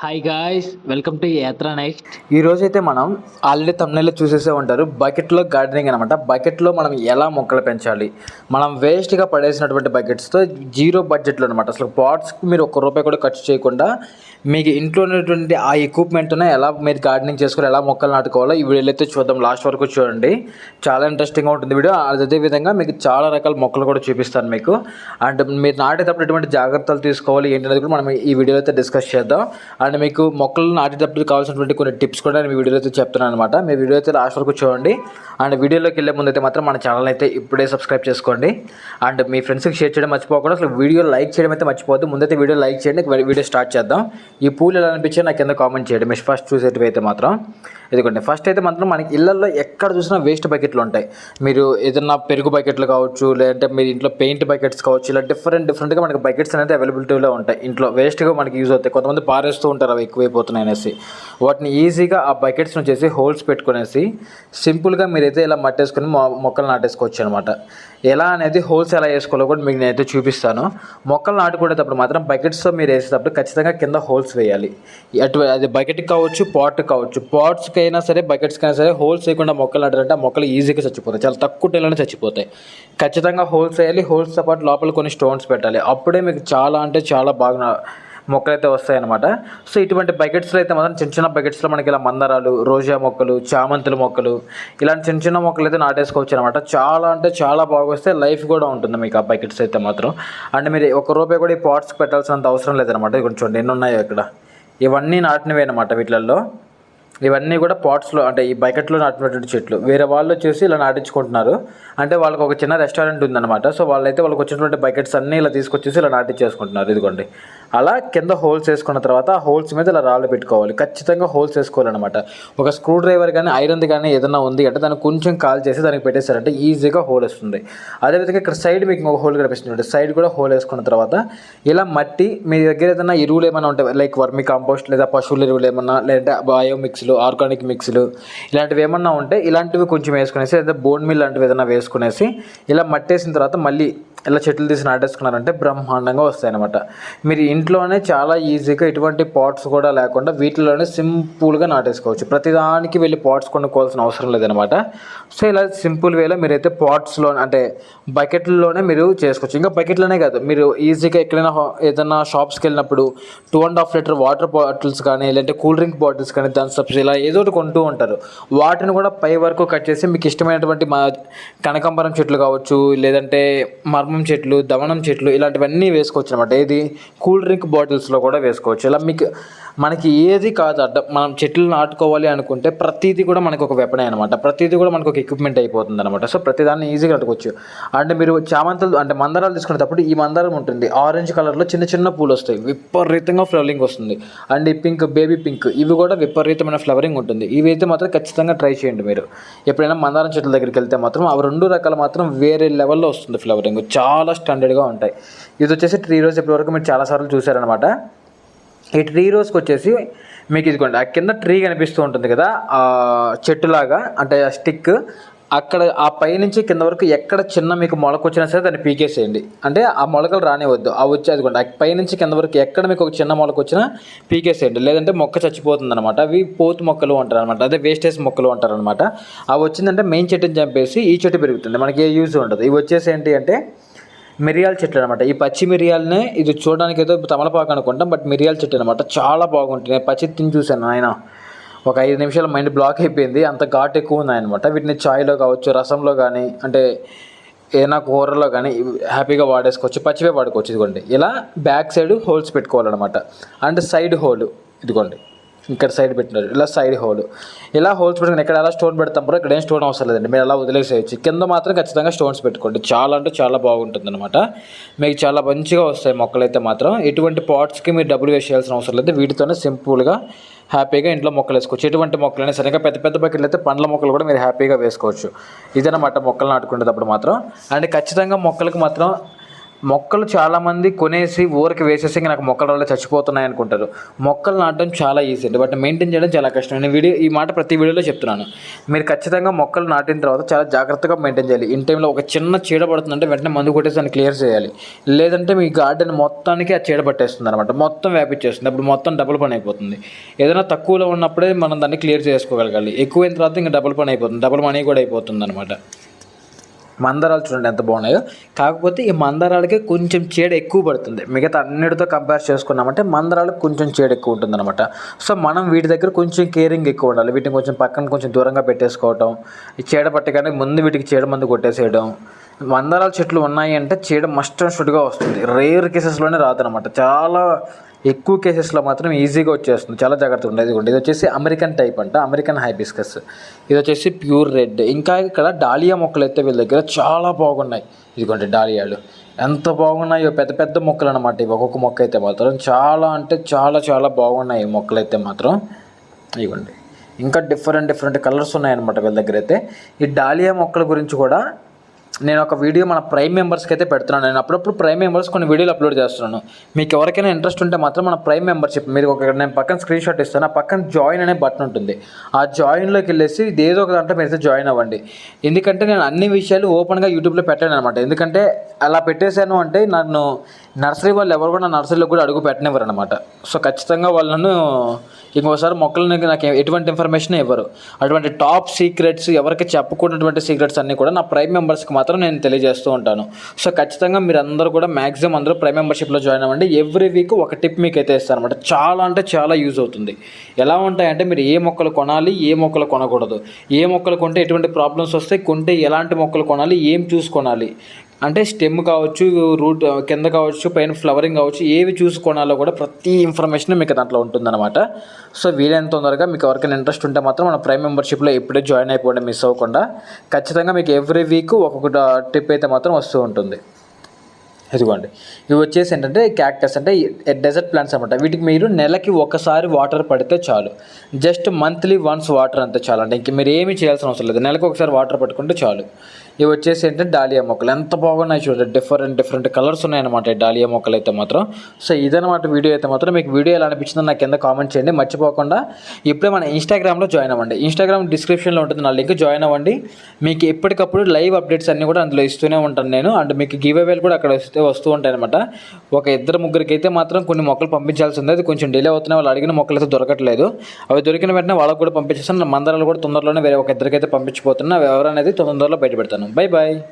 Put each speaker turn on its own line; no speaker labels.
Hi guys welcome to Yatra next
ఈ రోజైతే మనం ఆల్రెడీ తమిళలో చూసేసే ఉంటారు. బకెట్లో గార్డెనింగ్ అనమాట బకెట్లో మనం ఎలా మొక్కలు పెంచాలి? మనం వేస్ట్గా పడేసినటువంటి బకెట్స్తో జీరో బడ్జెట్లో అనమాట అసలు పాట్స్కి మీరు ఒక్క రూపాయి కూడా ఖర్చు చేయకుండా మీకు ఇంట్లో ఉన్నటువంటి ఆ ఎక్విప్మెంట్నే ఎలా మీరు గార్డెనింగ్ చేసుకుని ఎలా మొక్కలు నాటుకోవాలో ఈ వీడియోలో అయితే చూద్దాం. లాస్ట్ వరకు చూడండి. చాలా ఇంట్రెస్టింగ్గా ఉంటుంది వీడియో. అదే విధంగా మీకు చాలా రకాల మొక్కలు కూడా చూపిస్తాను మీకు. అండ్ మీరు నాటేటప్పుడు ఎటువంటి జాగ్రత్తలు తీసుకోవాలి ఏంటనేది కూడా మనం ఈ వీడియోలో అయితే డిస్కస్ చేద్దాం. అండ్ మీకు మొక్కలు నాటేటప్పుడు కావాల్సినటువంటి కొన్ని టిప్స్ కూడా నేను ఈ వీడియోలో అయితే చెప్తున్నాను అనమాట మీ వీడియో అయితే లాస్ట్ వరకు చూడండి. అండ్ వీడియోలోకి వెళ్ళే ముందు అయితే మాత్రం మన ఛానల్ అయితే ఇప్పుడే సబ్స్క్రైబ్ చేసుకోండి. అండ్ మీ ఫ్రెండ్స్కి షేర్ చేయడం మర్చిపోకుండా అసలు వీడియో లైక్ చేయడం అయితే మర్చిపోవద్దు. ముందైతే వీడియో లైక్ చేయండి వీడియో స్టార్ట్ చేద్దాం. ఈ పూలు ఎలా అనిపించాయి నాకు కింద కామెంట్ చేయండి. మీరు ఫస్ట్ చూసేటివి అయితే మాత్రం. ఇదిగోండి ఫస్ట్ అయితే మాత్రం మనకి ఇళ్ళల్లో ఎక్కడ చూసినా వేస్ట్ బకెట్లు ఉంటాయి. మీరు ఏదైనా పెరుగు బకెట్లు కావచ్చు లేదంటే మీరు ఇంట్లో పెయింట్ బకెట్స్ కావచ్చు ఇలా డిఫరెంట్ డిఫరెంట్గా మనకి బకెట్స్ అనేది అవైలబిలిటీలో ఉంటాయి. ఇంట్లో వేస్ట్గా మనకి యూజ్ అవుతాయి. కొంతమంది పారేస్తూ ఉంటారు అవి ఎక్కువైపోతున్నాయి అనేసి. వాటిని ఈజీగా ఆ బకెట్స్ వచ్చేసి హోల్స్ పెట్టుకునేసి సింపుల్గా మీరైతే ఇలా మట్టేసుకొని మొ మొక్కలు నాటేసుకోవచ్చు అనమాట ఎలా అనేది హోల్స్ ఎలా వేసుకోవాలో కూడా మీకు నేనైతే చూపిస్తాను. మొక్కలు నాటుకునేటప్పుడు మాత్రం బకెట్స్తో మీరు వేసేటప్పుడు ఖచ్చితంగా కింద హోల్స్ వేయాలి. అటు అది బకెట్ కావచ్చు పాట్ కావచ్చు. పాట్స్కి అయినా సరే బకెట్స్కి అయినా సరే హోల్స్ వేయకుండా మొక్కలు నాటారంటే ఆ మొక్కలు ఈజీగా చచ్చిపోతాయి. చాలా తక్కువ టైంలోనే చచ్చిపోతాయి. ఖచ్చితంగా హోల్స్ వేయాలి. హోల్స్తో పాటు లోపల కొన్ని స్టోన్స్ పెట్టాలి. అప్పుడే మీకు చాలా అంటే చాలా బాగా మొక్కలు అయితే వస్తాయి అనమాట సో ఇటువంటి బకెట్స్లో అయితే మాత్రం చిన్న చిన్న బకెట్స్లో మనకి ఇలా మందారాలు రోజా మొక్కలు చామంతుల మొక్కలు ఇలాంటి చిన్న చిన్న మొక్కలు అయితే నాటేసుకోవచ్చు అనమాట చాలా అంటే చాలా బాగా వస్తే లైఫ్ కూడా ఉంటుంది మీకు ఆ బకెట్స్ అయితే మాత్రం. అండ్ మీరు ఒక రూపాయి కూడా ఈ పాట్స్కి పెట్టాల్సినంత అవసరం లేదనమాట కొంచెం ఎన్ని ఉన్నాయో ఇక్కడ. ఇవన్నీ నాటినవే అనమాట వీటిల్లో. ఇవన్నీ కూడా పాట్స్లో అంటే ఈ బకెట్లో నాటినటువంటి చెట్లు. వేరే వాళ్ళు వచ్చేసి ఇలా నాటించుకుంటున్నారు. అంటే వాళ్ళకి ఒక చిన్న రెస్టారెంట్ ఉందన్నమాట. సో వాళ్ళైతే వాళ్ళకి వచ్చినటువంటి బకెట్స్ అన్నీ ఇలా తీసుకొచ్చేసి ఇలా నాటించేసుకుంటున్నారు. ఇదిగోండి. అలా కింద హోల్స్ వేసుకున్న తర్వాత ఆ హోల్స్ మీద ఇలా రాళ్ళు పెట్టుకోవాలి. ఖచ్చితంగా హోల్స్ వేసుకోవాలన్నమాట. ఒక స్క్రూ డ్రైవర్ కానీ ఐరన్ది కానీ ఏదైనా ఉంది అంటే దాన్ని కొంచెం కాల్ చేసి దానికి పెట్టేశారంటే ఈజీగా హోల్ వస్తుంది. అదేవిధంగా ఇక్కడ సైడ్ మీకు ఇంకొక హోల్ కనిపిస్తుంది సైడ్ కూడా హోల్ వేసుకున్న తర్వాత ఇలా మట్టి మీ దగ్గర ఏదైనా ఎరువులు ఏమైనా ఉంటాయి లైక్ వర్మి కాంపోస్ట్ లేదా పశువుల ఎరువులు ఏమన్నా లేదంటే బయో మిక్స్లు ఆర్గానిక్ మిక్స్లు ఇలాంటివి ఏమన్నా ఉంటే ఇలాంటివి కొంచెం వేసుకునేసి లేదా బోన్ మిల్ లాంటివి ఏదైనా వేసుకునేసి ఇలా మట్టేసిన తర్వాత మళ్ళీ ఇలా చెట్లు తీసి నాటేసుకున్నారంటే బ్రహ్మాండంగా వస్తాయి మీరు మీరు ఇంట్లోనే చాలా ఈజీగా ఎటువంటి పాట్స్ కూడా లేకుండా వీటిలోనే సింపుల్గా నాటేసుకోవచ్చు. ప్రతిదానికి వెళ్ళి పాట్స్ కొనుక్కోవాల్సిన అవసరం లేదనమాట సో ఇలా సింపుల్ వేలో మీరైతే పాట్స్లో అంటే బకెట్లలోనే మీరు చేసుకోవచ్చు. ఇంకా బకెట్లోనే కాదు మీరు ఈజీగా ఎక్కడైనా ఏదైనా షాప్స్కి వెళ్ళినప్పుడు two and half litre water bottles కానీ లేదంటే కూల్ డ్రింక్ బాటిల్స్ కానీ థమ్స్అప్స్ ఇలా ఏదో ఒకటి కొంటూ ఉంటారు. వాటిని కూడా పై వరకు కట్ చేసి మీకు ఇష్టమైనటువంటి మా కనకాంబరం చెట్లు కావచ్చు లేదంటే మర్మం చెట్లు దవనం చెట్లు ఇలాంటివన్నీ వేసుకోవచ్చు అనమాట ఏది? కూల్ డ్రింక్ బాటిల్స్లో కూడా వేసుకోవచ్చు. ఇలా మీకు మనకి ఏది కాదు అడ్డ మనం చెట్లు నాటుకోవాలి అనుకుంటే ప్రతిదీ కూడా మనకు ఒక వెపనే అనమాట ప్రతిదీ కూడా మనకు ఒక ఎక్విప్మెంట్ అయిపోతుంది అనమాట సో ప్రతిదాన్ని ఈజీగా నాటుకోవచ్చు అంటే మీరు చామంతులు అంటే మందారాలు తీసుకునేటప్పుడు ఈ మందారం ఉంటుంది. ఆరెంజ్ కలర్లో చిన్న చిన్న పూలు వస్తాయి. విపరీతంగా ఫ్లవరింగ్ వస్తుంది. అండ్ ఈ పింక్ బేబీ పింక్ ఇవి కూడా విపరీతమైన ఫ్లవరింగ్ ఉంటుంది. ఇవి అయితే మాత్రం ఖచ్చితంగా ట్రై చేయండి మీరు. ఎప్పుడైనా మందారం చెట్ల దగ్గరికి వెళ్తే మాత్రం అవి రెండు రకాలు మాత్రం వేరే లెవెల్లో వస్తుంది ఫ్లవరింగ్ చాలా స్టాండర్డ్గా ఉంటాయి. ఇది వచ్చేసి త్రీ రోజు ఇప్పటివరకు మీరు చాలాసార్లు చూసారనమాట ఈ ట్రీ రోజ్కి వచ్చేసి మీకు ఇదిగోండి ఆ కింద ట్రీ కనిపిస్తూ ఉంటుంది కదా ఆ చెట్టులాగా అంటే ఆ స్టిక్ అక్కడ ఆ పైనుంచి కింద వరకు ఎక్కడ చిన్న మీకు మొలక వచ్చినా సరే దాన్ని పీకేసేయండి. అంటే ఆ మొలకలు రానివద్దు. ఆ వచ్చి అదిగోండి ఆ పైనుంచి కింద వరకు ఎక్కడ మీకు ఒక చిన్న మొలక వచ్చినా పీకేసేయండి. లేదంటే మొక్క చచ్చిపోతుంది అనమాట అవి పోతు మొక్కలు అంటారు అనమాట అదే వేస్టేజ్ మొక్కలు అంటారు అనమాట అవి వచ్చిందంటే మెయిన్ చెట్టుని చంపేసి ఈ చెట్టు పెరుగుతుంది. మనకి ఏ యూజ్ ఉండదు. ఇవి వచ్చేసి ఏంటి అంటే మిరియాల చెట్లు అనమాట ఈ పచ్చి మిరియాలనే ఇది చూడడానికి ఏదో తమలపాకు అనుకుంటాం బట్ మిరియాల చెట్టు అనమాట చాలా బాగుంటుంది. నేను పచ్చి తిని చూశాను ఆయన ఒక ఐదు నిమిషాలు మైండ్ బ్లాక్ అయిపోయింది. అంత ఘాట్ ఎక్కువ ఉంది అనమాట వీటిని చాయ్లో కావచ్చు రసంలో కానీ అంటే ఏదైనా కూరలో కానీ హ్యాపీగా వాడేసుకోవచ్చు. పచ్చివే వాడుకోవచ్చు ఇదిగోండి. ఇలా బ్యాక్ సైడ్ హోల్స్ పెట్టుకోవాలన్నమాట. అండ్ సైడ్ హోల్ ఇదిగోండి. ఇక్కడ సైడ్ పెట్టినారు. ఇలా సైడ్ హోల్ ఇలా హోల్స్ పెట్టుకుని ఎక్కడ ఎలా స్టోన్ పెడతాం బ్రో? ఇక్కడ ఏం స్టోన్ అవసరం లేదండి. మీరు అలా వదిలేసేయచ్చు. కింద మాత్రం ఖచ్చితంగా స్టోన్స్ పెట్టుకోండి. చాలా అంటే చాలా బాగుంటుంది అనమాట మీకు చాలా మంచిగా వస్తాయి మొక్కలైతే మాత్రం. ఎటువంటి పాట్స్కి మీరు డబ్బులు వేసేయాల్సిన అవసరం లేదు. వీటితోనే సింపుల్గా హ్యాపీగా ఇంట్లో మొక్కలు వేసుకోవచ్చు. ఎటువంటి మొక్కలైనా సరిగ్గా పెద్ద పెద్ద బకెట్లు అయితే పండ్ల మొక్కలు కూడా మీరు హ్యాపీగా వేసుకోవచ్చు. ఇదనమాట మొక్కలు నాటుకునేటప్పుడు మాత్రం. అండ్ ఖచ్చితంగా మొక్కలకు మాత్రం మొక్కలు చాలామంది కొనేసి ఊరికి వేసేసి నాకు మొక్కల వల్ల చచ్చిపోతున్నాయి అనుకుంటారు. మొక్కలు నాటడం చాలా ఈజీ అండి. బట్ మెయింటైన్ చేయడం చాలా కష్టం. నేను వీడియో ఈ మాట ప్రతి వీడియోలో చెప్తున్నాను. మీరు ఖచ్చితంగా మొక్కలు నాటిన తర్వాత చాలా జాగ్రత్తగా మెయింటైన్ చేయాలి. ఇన్ టైంలో ఒక చిన్న చీడ పడుతుందంటే వెంటనే మందు కొట్టేసి దాన్ని క్లియర్ చేయాలి. లేదంటే మీ గార్డెన్ మొత్తానికి ఆ చీడ పట్టేస్తుంది అనమాట మొత్తం వ్యాపించేస్తుంది. అప్పుడు మొత్తం డబుల్ పని అయిపోతుంది. ఏదైనా తక్కువలో ఉన్నప్పుడే మనం దాన్ని క్లియర్ చేసుకోగలగాలి. ఎక్కువైన తర్వాత ఇంకా డబుల్ పని అయిపోతుంది. డబుల్ మనీ కూడా అయిపోతుంది అనమాట మందరాలు చూడండి ఎంత బాగున్నాయో. కాకపోతే ఈ మందారాలకి కొంచెం చీడ ఎక్కువ పడుతుంది. మిగతా అన్నిటితో కంపేర్ చేసుకున్నామంటే మందరాలకు కొంచెం చీడ ఎక్కువ ఉంటుంది అనమాట సో మనం వీటి దగ్గర కొంచెం కేరింగ్ ఎక్కువ ఉండాలి. వీటిని కొంచెం పక్కన కొంచెం దూరంగా పెట్టేసుకోవటం ఈ చీడ పట్టగానే ముందు వీటికి చీడ మందు కొట్టేసేయడం. మందారాల చెట్లు ఉన్నాయి అంటే చీడ మస్ట్ అండ్ షుడ్గా వస్తుంది. రేర్ కేసెస్లోనే రాదనమాట చాలా ఎక్కువ కేసెస్లో మాత్రం ఈజీగా వచ్చేస్తుంది. చాలా జాగ్రత్తగా ఉండేది ఇదిగోండి ఇది వచ్చేసి అమెరికన్ టైప్ అంట. American hibiscus. ఇది వచ్చేసి ప్యూర్ రెడ్. ఇంకా ఇక్కడ డాలియా మొక్కలు అయితే వీళ్ళ దగ్గర చాలా బాగున్నాయి. ఇదిగోండి డాలియాలు. ఎంత బాగున్నాయో పెద్ద పెద్ద మొక్కలు అనమాట ఇవి. ఒక్కొక్క మొక్క అయితే మాత్రం చాలా అంటే చాలా చాలా బాగున్నాయి ఈ మొక్కలు అయితే మాత్రం. ఇవ్వండి ఇంకా డిఫరెంట్ డిఫరెంట్ కలర్స్ ఉన్నాయన్నమాట వీళ్ళ దగ్గర అయితే. ఈ డాలియా మొక్కల గురించి కూడా నేను ఒక వీడియో మన ప్రైమ్ మెంబర్స్కి అయితే పెడుతున్నాను. నేను అప్పుడప్పుడు ప్రైమ్ మెంబర్స్ కొన్ని వీడియోలు అప్లోడ్ చేస్తున్నాను. మీకు ఎవరికైనా ఇంట్రెస్ట్ ఉంటే మాత్రం మన ప్రైమ్ మెంబర్షిప్ మీరు ఒక నేను పక్కన స్క్రీన్ షాట్ ఇస్తాను. ఆ పక్కన జాయిన్ అనే బటన్ ఉంటుంది. ఆ జాయిన్లోకి వెళ్ళేసి ఇది ఏదో ఒక దాంట్లో మీరు అయితే జాయిన్ అవ్వండి. ఎందుకంటే నేను అన్ని విషయాలు ఓపెన్గా యూట్యూబ్లో పెట్టాను అనమాట ఎందుకంటే అలా పెట్టేశాను అంటే నన్ను నర్సరీ వాళ్ళు ఎవరు కూడా నర్సరీలో కూడా అడుగు పెట్టనివ్వరు అనమాట సో ఖచ్చితంగా వాళ్ళను ఇంకోసారి మొక్కలను నాకు ఎటువంటి ఇన్ఫర్మేషన్ ఇవ్వరు. అటువంటి టాప్ సీక్రెట్స్ ఎవరికి చెప్పకూడనటువంటి సీక్రెట్స్ అన్నీ కూడా నా ప్రైమ్ మెంబర్స్కి మాత్రం నేను తెలియజేస్తూ ఉంటాను. సో ఖచ్చితంగా మీరు అందరూ కూడా మ్యాక్సిమం అందరూ ప్రైమ్ మెంబర్షిప్లో జాయిన్ అవ్వండి. ఎవ్రీ వీక్ ఒక టిప్ మీకు అయితే ఇస్తాను అనమాట చాలా అంటే చాలా యూజ్ అవుతుంది. ఎలా ఉంటాయంటే మీరు ఏ మొక్కలు కొనాలి ఏ మొక్కలు కొనకూడదు. ఏ మొక్కలు కొంటే ఎటువంటి ప్రాబ్లమ్స్ వస్తాయి కొంటే ఎలాంటి మొక్కలు కొనాలి ఏం చూసుకొనాలి అంటే స్టెమ్ కావచ్చు రూట్ కింద కావచ్చు పైన ఫ్లవరింగ్ కావచ్చు ఏవి చూసుకోనాలో కూడా ప్రతి ఇన్ఫర్మేషన్ మీకు దాంట్లో ఉంటుందన్నమాట. సో వీలైనంత తొందరగా మీకు ఎవరికైనా ఇంట్రెస్ట్ ఉంటే మాత్రం మన ప్రైమ్ మెంబర్షిప్లో ఎప్పుడే జాయిన్ అయిపోవడం మిస్ అవ్వకుండా. ఖచ్చితంగా మీకు ఎవ్రీ వీక్ ఒక్కొక్క టిప్ అయితే మాత్రం వస్తూ ఉంటుంది. ఇదిగోండి. ఇవి వచ్చేసి ఏంటంటే క్యాక్టస్ అంటే డెజర్ట్ ప్లాంట్స్ అనమాట వీటికి మీరు నెలకి ఒకసారి వాటర్ పడితే చాలు. జస్ట్ మంత్లీ వన్స్ వాటర్ అంతే చాలు. అంటే ఇంక మీరు ఏమీ చేయాల్సిన అవసరం లేదు. నెలకు ఒకసారి వాటర్ పట్టుకుంటే చాలు. ఇవి వచ్చేసి ఏంటంటే డాలియా మొక్కలు. ఎంత బాగున్నాయి చూడండి. డిఫరెంట్ డిఫరెంట్ కలర్స్ ఉన్నాయన్నమాట ఈ డాలియా మొక్కలు అయితే మాత్రం. సో ఇదనమాట వీడియో అయితే మాత్రం. మీకు వీడియో ఎలా అనిపించిందో నాకు కింద కామెంట్ చేయండి. మర్చిపోకుండా ఇప్పుడే మన ఇన్స్టాగ్రామ్లో జాయిన్ అవ్వండి. ఇన్స్టాగ్రామ్ డిస్క్రిప్షన్లో ఉంటుంది నా లింక్ జాయిన్ అవ్వండి. మీకు ఎప్పటికప్పుడు లైవ్ అప్డేట్స్ అన్నీ కూడా అందులో ఇస్తూనే ఉంటాను నేను. అండ్ మీకు గివ్ అవేలు కూడా అక్కడ వస్తే వస్తూ ఉంటాయి అనమాట ఒక ఇద్దరు ముగ్గురికి అయితే మాత్రం కొన్ని మొక్కలు పంపించాల్సి ఉంది అది కొంచెం డిలే అవుతున్నాయి వాళ్ళు అడిగిన మొక్కలు అయితే దొరకట్లేదు. అవి దొరికిన వెంటనే వాళ్ళకు కూడా పంపించేస్తాను. మందరాలు కూడా తొందరలోనే వేరే ఒక ఇద్దరికైతే పంపించిపోతున్నా. అవి ఎవరనేది తొందరలో బయట Bye-bye!